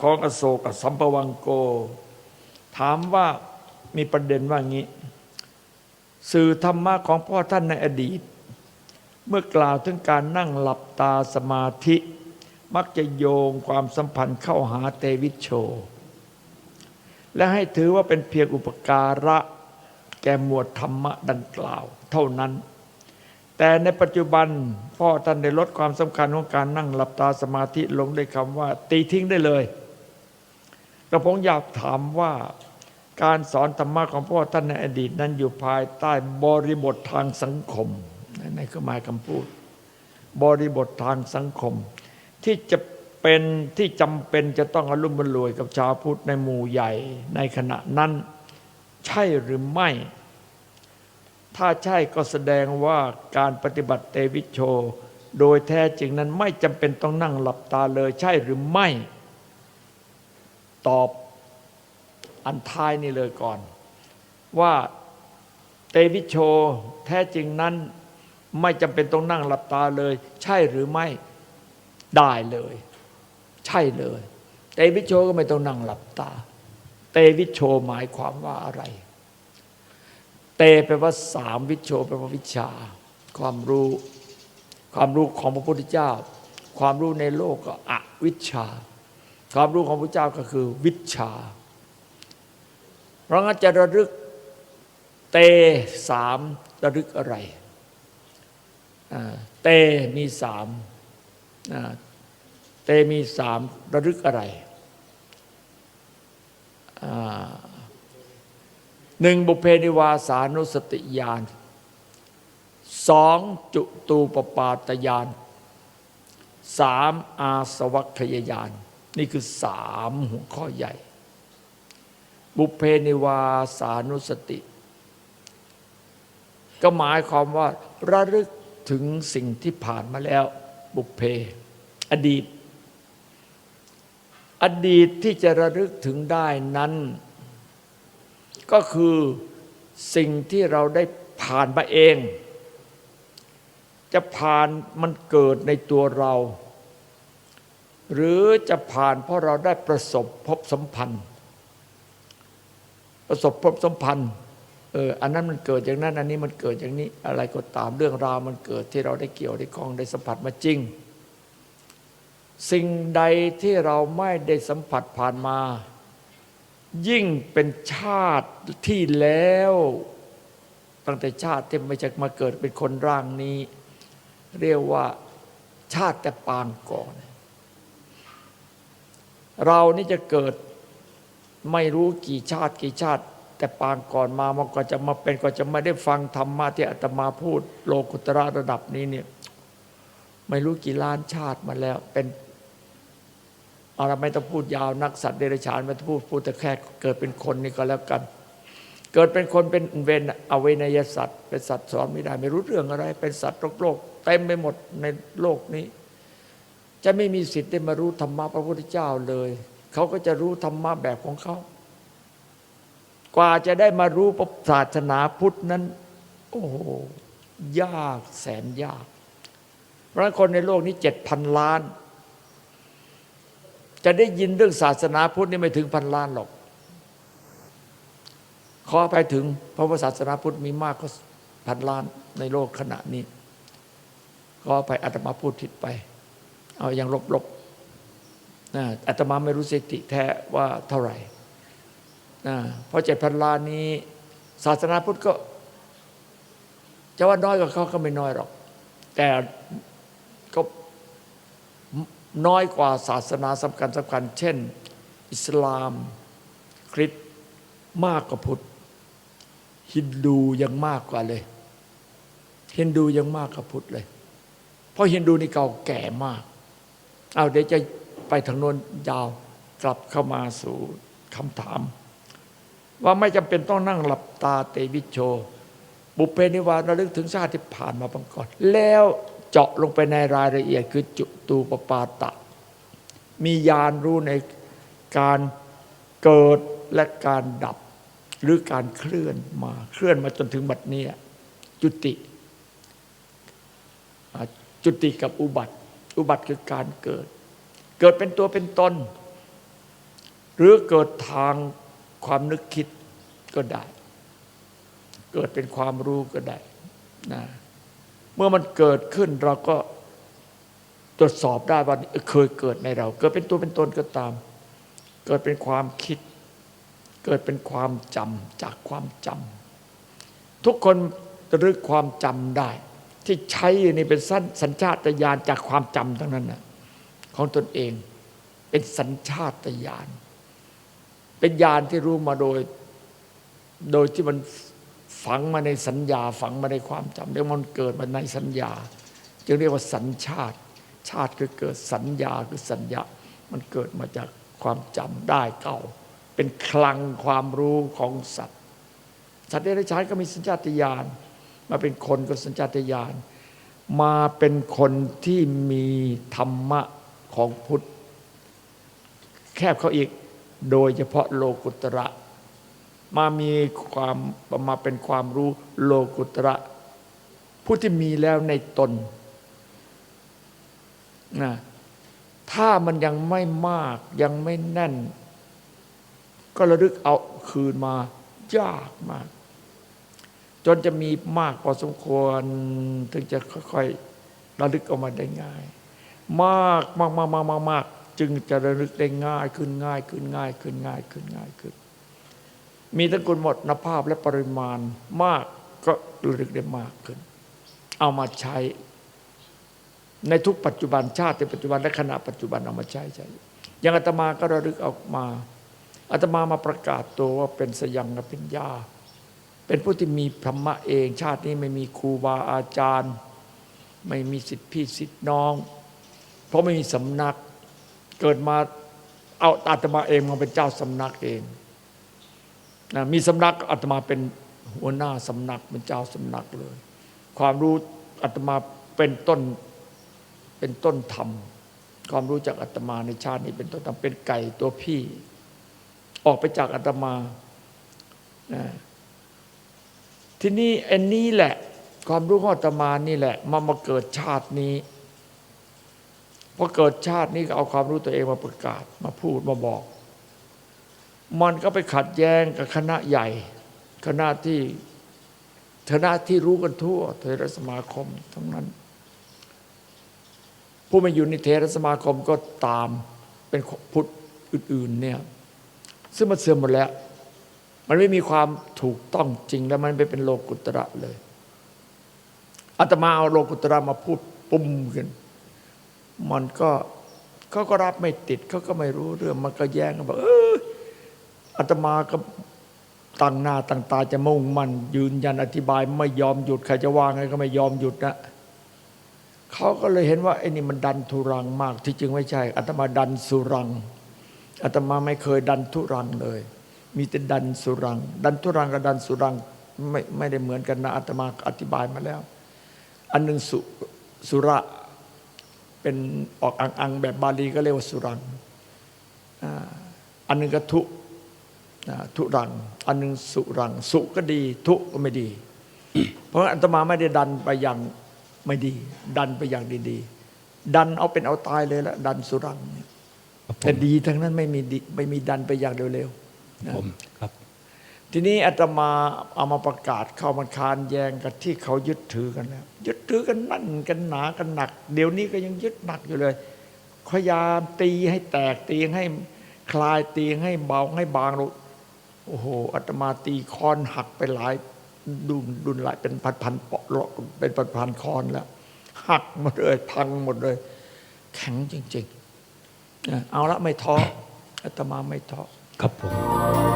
ของอโศกสัมปวังโก ถามว่ามีประเด็นว่างี้ สื่อธรรมะของพ่อท่านในอดีต เมื่อกล่าวถึงการนั่งหลับตาสมาธิ มักจะโยงความสัมพันธ์เข้าหาเตวิชโช และให้ถือว่าเป็นเพียงอุปการะ แก่หมวดธรรมะดังกล่าว เท่านั้น แต่ในปัจจุบันพ่อท่านได้ลดความสำคัญของการนั่งหลับตาสมาธิลงด้วยคำว่า ตีทิ้งได้เลย กระผมอยากถามว่าการสอนธรรมะของพ่อท่านในอดีตนั้นอยู่ภายใต้บริบททางสังคมในคือหมายคำพูด บริบททางสังคม ที่จะเป็นที่จำเป็นจะต้องอารมณ์รวยกับชาวพุทธในหมู่ใหญ่ในขณะนั้น ใช่หรือไม่ ถ้าใช่ก็แสดงว่าการปฏิบัติเตวิชโช โดยแท้จริงนั้นไม่จำเป็นต้องนั่งหลับตาเลยใช่หรือไม่ ตอบอันท้ายนี่เลยก่อน ว่าเตวิชโชแท้จริงนั้นไม่จำเป็นต้องนั่งหลับตาเลย ใช่หรือไม่ได้เลย ใช่เลย เตวิชโชก็ไม่ต้องนั่งหลับตา เตวิชโชหมายความว่าอะไร เตแปลว่าสามวิชโชแปลว่าวิชา ความรู้ ความรู้ของพระพุทธเจ้า ความรู้ในโลกก็อวิชชา ความรู้ของพระเจ้าก็คือวิชา เพราะงั้นจะระลึกเตสามระลึกอะไร เตมีสามเตมีสามระลึกอะไรหนึ่งบุเพนิวาสานุสติญาณสองจุตูปปาตญาณสามอาสวัคยญาณ นี่คือสามหัวข้อใหญ่ บุพเพนิวาสานุสติ ก็หมายความว่า ระลึกถึงสิ่งที่ผ่านมาแล้ว บุพเพ อดีต อดีตที่จะระลึกถึงได้นั้น ก็คือสิ่งที่เราได้ผ่านมาเอง จะผ่านมันเกิดในตัวเรา หรือจะผ่านเพราะเราได้ประสบพบสัมพันธ์ ประสบพบสัมพันธ์เอออันนั้นมันเกิดอย่างนั้น อันนี้มันเกิดอย่างนี้อะไรก็ตามเรื่องราวมันเกิดที่เราได้เกี่ยวได้คล้องได้สัมผัสมาจริง สิ่งใดที่เราไม่ได้สัมผัสผ่านมา ยิ่งเป็นชาติที่แล้วตั้งแต่ชาติที่ไม่ใช่มาเกิดเป็นคนร่างนี้ เรียกว่าชาติแต่ปางก่อน เรานี่จะเกิดไม่รู้กี่ชาติกี่ชาติ แต่ปางก่อนมามันก็จะมาเป็นก็จะไม่ได้ฟังธรรมะที่อาตมาพูด โลกุตระระดับนี้เนี่ยไม่รู้กี่ล้านชาติมาแล้ว เป็นอะไรไม่ต้องพูดยาวนักสัตว์เดรัจฉานไม่ต้องพูดพูดแต่แค่เกิดเป็นคนนี่ก็แล้วกัน เกิดเป็นคนเป็นเวนอเวนยสัตว์ เป็นสัตว์สอนไม่ได้ ไม่รู้เรื่องอะไร เป็นสัตว์โลกโลกเต็มไปหมดในโลกนี้ จะไม่มีสิทธิ์ได้มารู้ธรรมะพระพุทธเจ้าเลย เขาก็จะรู้ธรรมะแบบของเขา กว่าจะได้มารู้ศาสนาพุทธนั้น โอ้โหยากแสนยาก เพราะคนในโลกนี้เจ็ดพันล้าน จะได้ยินเรื่องศาสนาพุทธนี่ไม่ถึงพันล้านหรอก ขอไปถึงเพราะว่าศาสนาพุทธมีมากกว่าพันล้านในโลกขณะนี้ ก็ไปอาตมาพูดผิดไป เอาอย่างลบๆนะอาตมาไม่รู้สถิติแท้ว่าเท่าไหร่นะเพราะเจ็ดพันล้านนี้ ศาสนาพุทธก็จะว่าน้อยกว่าเขาก็ไม่น้อยหรอก แต่ก็น้อยกว่าศาสนาสำคัญสำคัญ เช่น อิสลาม คริสต์มากกว่าพุทธฮินดูยังมากกว่าเลยฮินดูยังมากกว่าพุทธเลย เพราะฮินดูนี่เก่าแก่มาก เอาเดี๋ยวจะไปทางโน้นยาวกลับเข้ามาสู่คำถาม ว่าไม่จำเป็นต้องนั่งหลับตาเตวิชโช บุเพนิวาสระลึกถึงชาติที่ผ่านมาบังก่อน แล้วเจาะลงไปในรายละเอียดคือจุตูปปาตะ มีญาณรู้ในการเกิดและการดับ หรือการเคลื่อนมาเคลื่อนมาจนถึงบัดนี้จุติ จุติกับอุบัติ อุบัติคือการเกิด เกิดเป็นตัวเป็นตน หรือเกิดทางความนึกคิดก็ได้ เกิดเป็นความรู้ก็ได้นะเมื่อมันเกิดขึ้นเราก็ตรวจสอบได้ว่าเออเคยเกิดในเรา เกิดเป็นตัวเป็นตนก็ตาม เกิดเป็นความคิด เกิดเป็นความจำจากความจำทุกคนระลึกความจำได้ ที่ใช้อยู่นี่เป็นสั้นสัญชาตญาณจากความจำทั้งนั้นนะของตนเอง เป็นสัญชาตญาณเป็นญาณที่รู้มาโดย โดยที่มันฝังมาในสัญญา ฝังมาในความจำเรียกว่ามันเกิดมาในสัญญา จึงเรียกว่าสัญชาติ ชาติคือเกิดสัญญาคือสัญญา มันเกิดมาจากความจำได้เก่า เป็นคลังความรู้ของสัตว์ สัตว์เดรัจฉานก็มีสัญชาตญาณ มาเป็นคนก็สัญชาตญาณมาเป็นคนที่มีธรรมะของพุทธ แคบเขาอีกโดยเฉพาะโลกุตระ มามีความมาเป็นความรู้โลกุตระผู้ที่มีแล้วในตนนะถ้ามันยังไม่มากยังไม่แน่น ก็ระลึกเอาคืนมายากมาก จนจะมีมากพอสมควร ถึงจะค่อยๆระลึกออกมาได้ง่าย มากมากมากมากมากมากจึงจะระลึกได้ง่ายขึ้นง่ายขึ้นง่ายขึ้นง่ายขึ้นง่ายขึ้น มีทั้งคุณหมดนภาพและปริมาณมากก็ระลึกได้มากขึ้น เอามาใช้ ในทุกปัจจุบันชาติในปัจจุบันและขณะปัจจุบันเอามาใช้ใช้อย่างอาตมาก็ระลึกออกมาอาตมามาประกาศตัวว่าเป็นสยังกัเป็นญา เป็นผู้ที่มีธรรมะเอง ชาตินี้ไม่มีครูบาอาจารย์ ไม่มีสิทธิพี่สิทธิน้อง เพราะไม่มีสำนักเกิดมาเอาอาตมาเองมาเป็นเจ้าสำนักเองนะมีสำนักอาตมาเป็นหัวหน้าสำนักเป็นเจ้าสำนักเลย ความรู้อาตมาเป็นต้นเป็นต้นธรรม ความรู้จากอาตมาในชาตินี้เป็นต้นธรรมเป็นไก่ตัวพี่ ออกไปจากอาตมานะ ทีนี้อันนี้แหละ ความรู้ของอตมานี่แหละมามาเกิดชาตินี้พอเกิดชาตินี้ก็เอาความรู้ตัวเองมาประกาศมาพูดมาบอก มันก็ไปขัดแย้งกับคณะใหญ่ คณะที่คณะที่รู้กันทั่วเทรสมาคมทั้งนั้น ผู้มาอยู่ในเทรสมาคมก็ตามเป็นพุทธอื่นๆเนี่ยซึ่งมันเสื่อมหมดแล้ว มันไม่มีความถูกต้องจริงแล้วมันไม่เป็นโลกุตระเลยอาตมาเอาโลกุตระมาพูดปุ่มขึ้นมันก็เขาก็รับไม่ติดเขาก็ไม่รู้เรื่องมันก็แย้งกันบอกเอออาตมาก็ตั้งหน้าตั้งตาจะมุ่งมันยืนยันอธิบาย ไม่ยอมหยุดใครจะว่าไงก็ไม่ยอมหยุดนะเขาก็เลยเห็นว่าไอ้นี่มันดันทุรังมากที่จริงไม่ใช่อาตมาดันสุรังอาตมาไม่เคยดันทุรังเลย มีแต่ดันสุรัง ดันทุรังกับดันสุรังไม่ไม่ได้เหมือนกันนะอาตมาอธิบายมาแล้ว อันหนึ่งสุสุระเป็นออกอังๆแบบบาลีก็เรียกว่าสุรังอ่าอันหนึ่งก็ทุอ่าทุรัง อันหนึ่งสุรัง สุก็ดี ทุก็ไม่ดี เพราะฉะนั้นอาตมาไม่ได้ดันไปอย่างไม่ดี ดันไปอย่างดีๆ ดันเอาเป็นเอาตายเลยละดันสุรังเนี่ยครับผแต่มดีทั้งนั้นไม่มีดีไม่มีดันไปอย่างเร็วๆนะ ผมครับ ทีนี้อาตมาเอามาประกาศเข้ามันคานแยงกับที่เขายึดถือกันแล้วยึดถือกันนั่นกันหนากันหนัก เดี๋ยวนี้ก็ยังยึดหนักอยู่เลยพยายามตีให้แตกตีให้คลายตีให้เบาให้บางลงโอ้โหอาตมาตีคอนหักไปหลายดุนดุนหลายเป็นพันพันๆเปาะเป็นพันพันๆคอนแล้ว หักหมดเลย พังหมดเลย แข็งจริงๆนะเอาละไม่ท้ออาตมาไม่ท้อ ครับผม